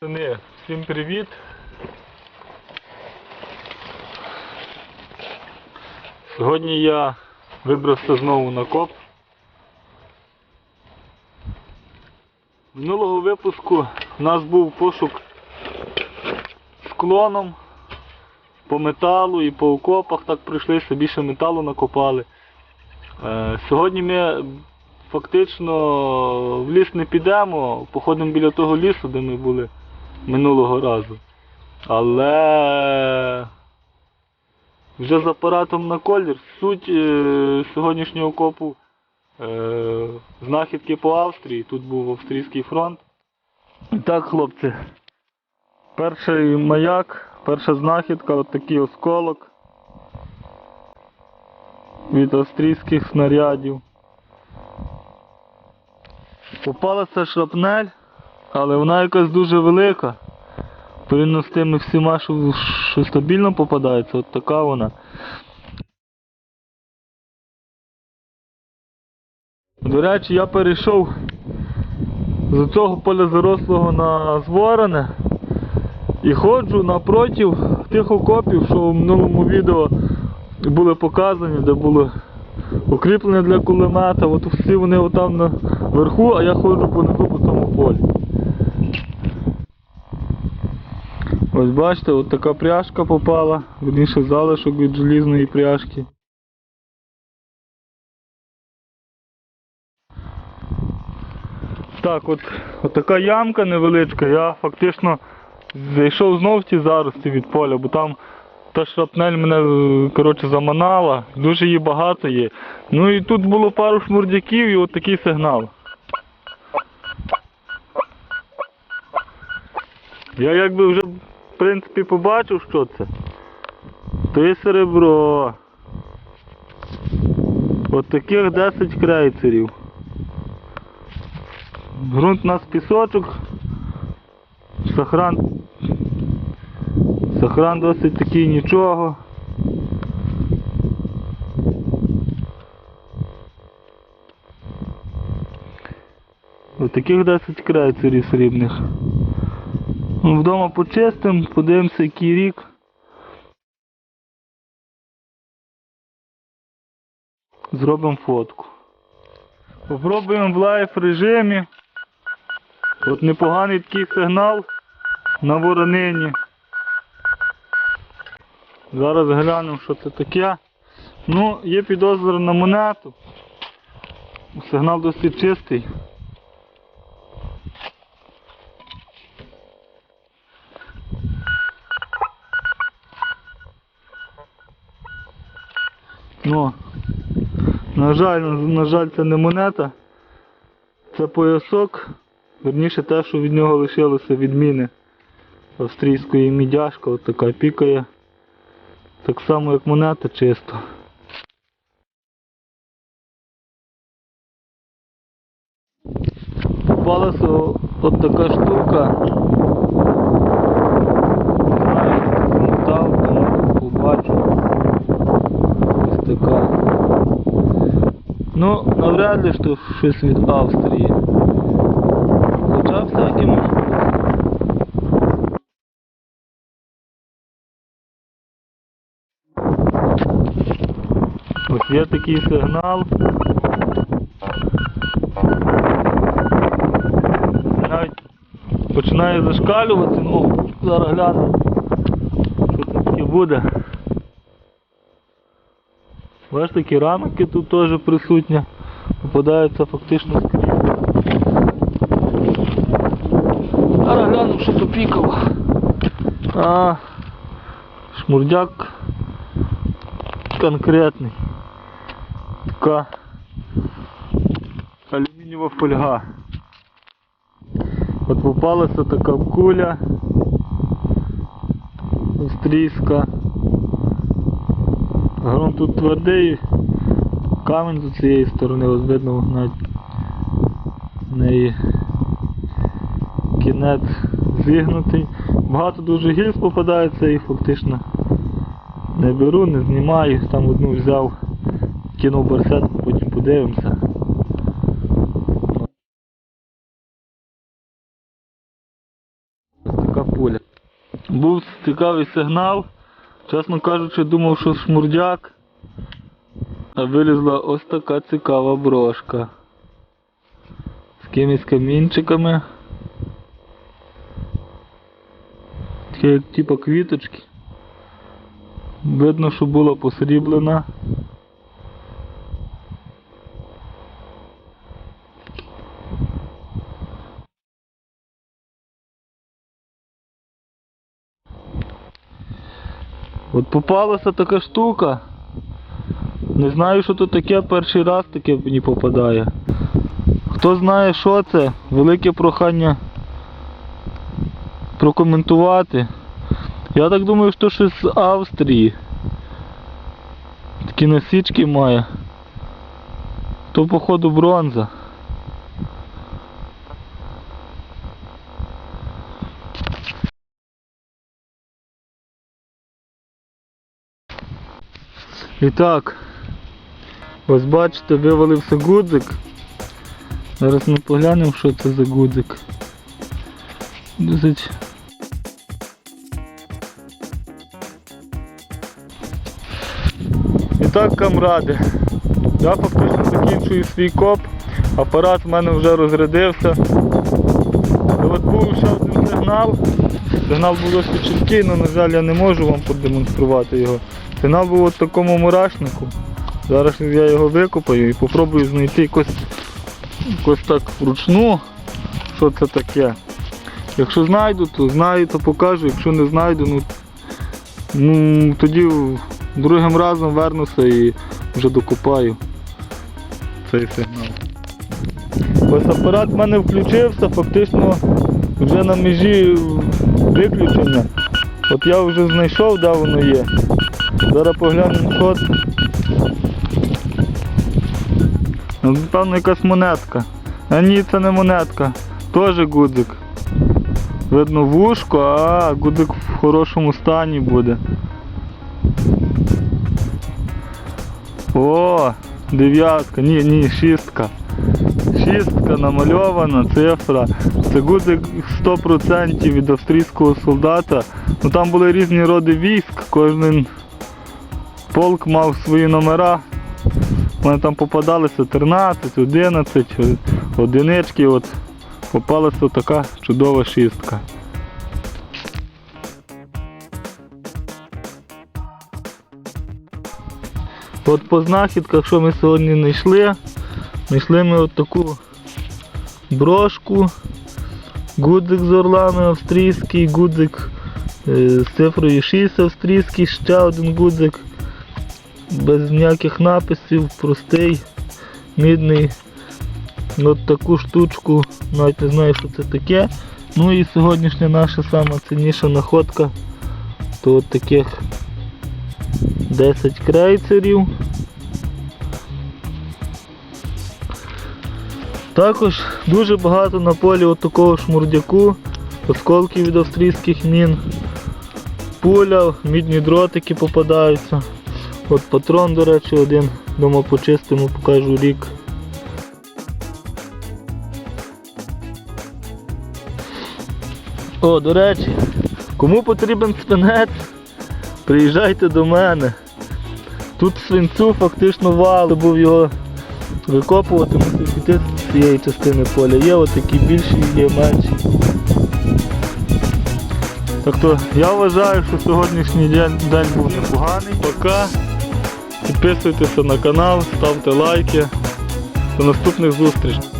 Пацани, всім привіт. Сьогодні я вибрався знову на коп. Минулого випуску у нас був пошук склоном по металу і по окопах так прийшлися, більше металу накопали. Е, Сьогодні ми фактично в ліс не підемо, походимо біля того лісу, де ми були минулого разу. Але вже з апаратом на колір. Суть е, сьогоднішнього копу е, знахідки по Австрії. Тут був австрійський фронт. І так, хлопці, перший маяк, перша знахідка, от такий осколок від австрійських снарядів. Попалася шрапнель, але вона якась дуже велика. Порівняно з тими всіма, що, що стабільно попадається, от така вона. До речі, я перейшов з цього поля зарослого на зворене і ходжу напротив тих окопів, що в минулому відео були показані, де було укріплення для кулемета. От всі вони отам наверху, а я ходжу по тому полі. Ось бачите, от така пряжка попала, верніше залишок від желізної пряжки. Так, от, от така ямка невеличка, я фактично зайшов знов в ті зарості від поля, бо там та шрапнель мене коротше, заманала, дуже її багато є. Ну і тут було пару шмурдяків і от такий сигнал. Я якби вже в принципі побачив, що це. То є серебро. От таких 10 крейцерів. Грунт у нас пісочок. Сохран. Сохран досить такий нічого. Ось таких 10 крейцерів срібних. Вдома почистим, подивимося який рік. Зробимо фотку. Попробуємо в лайф режимі. От непоганий такий сигнал на воронині. Зараз глянемо, що це таке. Ну, є підозра на монету. Сигнал досить чистий. Ну, на жаль, на жаль, це не монета. Це поясок. Верніше те, що від нього лишилося відміни австрійської мідяшка, от така пікає. Так само як монета чисто. Попалася от така штука. Знаю, побачу. Ось така. Ну, навряд ли що щось від Австрії. Хоча всяке може. Ось є такий сигнал. Навіть починає зашкалювати, ну, зараз гляну, що це таке буде. Бачите, кераміки тут теж присутня. Попадаються фактично скрізь. Зараз гляну, що то пікало. А, шмурдяк конкретний. Така алюмінієва фольга. От попалася така куля австрійська. Грунт тут твердий, камінь з цієї сторони, ось видно навіть в неї кінець зігнутий. Багато дуже гільз попадається і фактично не беру, не знімаю, там одну взяв, кинув барсетку, потім подивимося. Така пуля. Був цікавий сигнал. Чесно кажучи, думав, що шмурдяк. А вилізла ось така цікава брошка. З якимись камінчиками. Такі як типа квіточки. Видно, що була посріблена. От попалася така штука. Не знаю, що тут таке, перший раз таке мені попадає. Хто знає, що це, велике прохання прокоментувати. Я так думаю, що щось з Австрії. Такі насічки має. То походу бронза. І так, ось бачите, вивалився гудзик. Зараз ми поглянемо, що це за гудзик. Досить. І так, камради. Я фактично закінчую свій коп. Апарат в мене вже розрядився. І от був ще один сигнал. Сигнал був досить чіткий, але, на жаль, я не можу вам продемонструвати його. Сигнал був от такому мурашнику. Зараз я його викопаю і попробую знайти якось, якось так вручну, що це таке. Якщо знайду, то знаю, то покажу. Якщо не знайду, ну, ну тоді другим разом вернуся і вже докопаю цей сигнал. Ось апарат в мене включився, фактично вже на межі виключення. От я вже знайшов, де воно є. Зараз поглянемо що це. Ну, якась монетка. А ні, це не монетка. Теж гудзик. Видно вушко, а гудзик в хорошому стані буде. О, дев'ятка, ні, ні, шістка. Шістка намальована, цифра. Це гудзик 100% від австрійського солдата. Ну там були різні роди військ, кожен полк мав свої номера. Мене там попадалися 13, 11, одинички, от попалася така чудова шістка. От по знахідках, що ми сьогодні знайшли, знайшли ми от таку брошку, гудзик з орлами австрійський, гудзик е, з цифрою 6 австрійський, ще один гудзик без ніяких написів, простий, мідний. От таку штучку, навіть не знаю, що це таке. Ну і сьогоднішня наша сама цінніша находка, то от таких 10 крейцерів. Також дуже багато на полі от такого шмурдяку, осколків від австрійських мін, пуля, мідні дротики попадаються. От патрон, до речі, один, дома почистимо, покажу рік. О, до речі, кому потрібен свинець, приїжджайте до мене. Тут свинцю фактично вал, був його викопувати, мусив піти з цієї частини поля. Є от такі більші, є менші. Так то я вважаю, що сьогоднішній день, день був непоганий. Пока. Підписуйтеся на канал, ставте лайки. До наступних зустрічей.